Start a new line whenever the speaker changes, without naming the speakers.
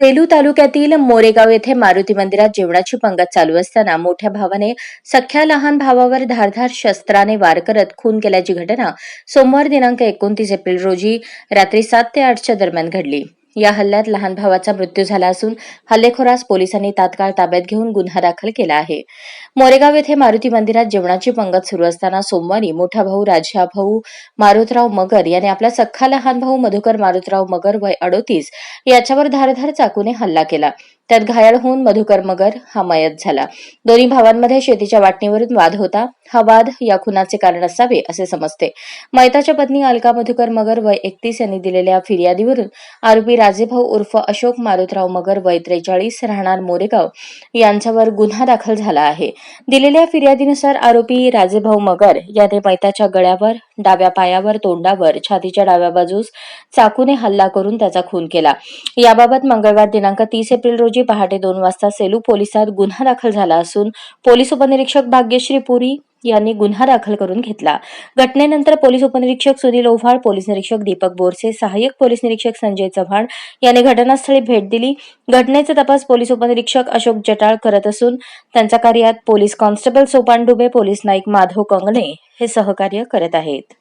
सेलू तालुक्यातील मोरेगाव येथे मारुती मंदिरात जेवणाची पंगत चालू असताना मोठ्या भावाने सख्या लहान भावावर धारधार शस्त्राने वार करत खून केल्याची घटना सोमवार दिनांक एकोणतीस एप्रिल रोजी रात्री सात ते आठच्या दरम्यान घडली. या हल्ल्यात लहान भावाचा मृत्यू झाला असून हल्लेखोरास पोलिसांनी तात्काळ ताब्यात घेऊन गुन्हा दाखल केला आहे. मोरेगाव येथे मारुती मंदिरात जेवणाची पंगत सुरू असताना सोमवारी मोठा भाऊ राजा भाऊ मारुतराव मगर याने आपला सख्खा लहान भाऊ मधुकर मारुतराव मगर वय अडोतीस याच्यावर धारधार चाकूने हल्ला केला. त्यात घायाळ होऊन मधुकर मगर हा मयत झाला. दोन्ही भावांमध्ये शेतीच्या वाटणीवरून वाद होता. हा वाद या खुनाचे कारण असावे असे समजते. मयताच्या पत्नी अलका मधुकर मगर वय एकतीस यांनी दिलेल्या फिर्यादीवरून आरोपी राजेभाऊ उर्फ अशोक मारुतराव मगर वय त्रेचाळीस राहणार मोरेगाव यांच्यावर गुन्हा दाखल झाला आहे. दिलेल्या फिर्यादीनुसार आरोपी राजेभाऊ मगर याने मैताच्या गळ्यावर डाव्या पायावर तोंडावर छातीच्या डाव्या बाजूस चाकूने हल्ला करून त्याचा खून केला. याबाबत मंगळवार दिनांक तीस एप्रिल रोजी पहाटे दोन वाजता सेलू पोलिसात गुन्हा दाखल झाला असून पोलीस उपनिरीक्षक भाग्यश्री पुरी यांनी गुन्हा दाखल करून घेतला. घटनेनंतर पोलीस उपनिरीक्षक सुनील ओव्हाळ पोलीस निरीक्षक दीपक बोरसे सहाय्यक पोलीस निरीक्षक संजय चव्हाण यांनी घटनास्थळी भेट दिली. घटनेचा तपास पोलीस उपनिरीक्षक अशोक जटाळ करत असून त्यांच्या कार्यात पोलीस कॉन्स्टेबल सोपान डुबे पोलीस नाईक माधव कंगणे हे सहकार्य करत आहेत.